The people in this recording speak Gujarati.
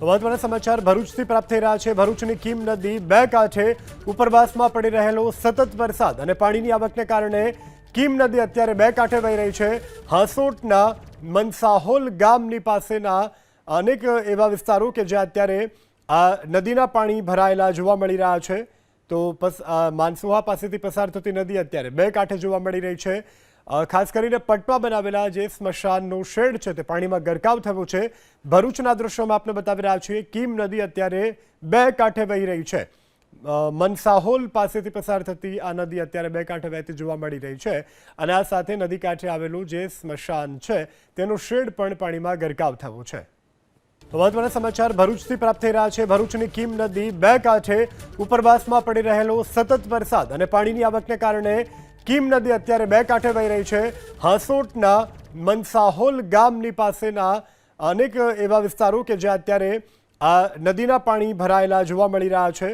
મહત્વના સમાચાર ભરૂચથી પ્રાપ્ત થઈ રહ્યા છે. ભરૂચની કીમ નદી બે કાંઠે ઉપરવાસમાં પડી રહેલો સતત વરસાદ અને પાણીની આવકને કારણે કીમ નદી અત્યારે બે કાંઠે વહી રહી છે. હાંસોટના મનસાહોલ ગામની પાસેના અનેક એવા વિસ્તારો કે જ્યાં અત્યારે આ નદીના પાણી ભરાયેલા જોવા મળી રહ્યા છે. તો પસ માનસુહા પાસેથી પસાર થતી નદી અત્યારે બે કાંઠે જોવા મળી રહી છે. ખાસ કરીને પટમાં બનાવેલા જે સ્મશાનનો શેડ છે તે પાણીમાં ગરકાવ થયો છે. ભરૂચના દ્રશ્યોમાં આપણે બતાવી રહ્યા છીએ, કીમ નદી અત્યારે બે કાંઠે વહી રહી છે. મનસાહોલ પાસેથી પસાર થતી આ નદી અત્યારે બે કાંઠે વહેતી જોવા મળી રહી છે અને આ સાથે નદી કાંઠે આવેલું જે સ્મશાન છે તેનો શેડ પણ પાણીમાં ગરકાવ થયો છે. મહત્વના સમાચાર ભરૂચથી પ્રાપ્ત થઈ રહ્યા છે. ભરૂચની કીમ નદી બે કાંઠે ઉપરવાસમાં પડી રહેલો સતત વરસાદ અને પાણીની આવકને કારણે કીમ નદી અત્યારે બે કાંઠે વહી રહી છે. હાંસોટના મનસાહોલ ગામની પાસેના અનેક એવા વિસ્તારો કે જ્યાં અત્યારે આ નદીના પાણી ભરાયેલા જોવા મળી રહ્યા છે.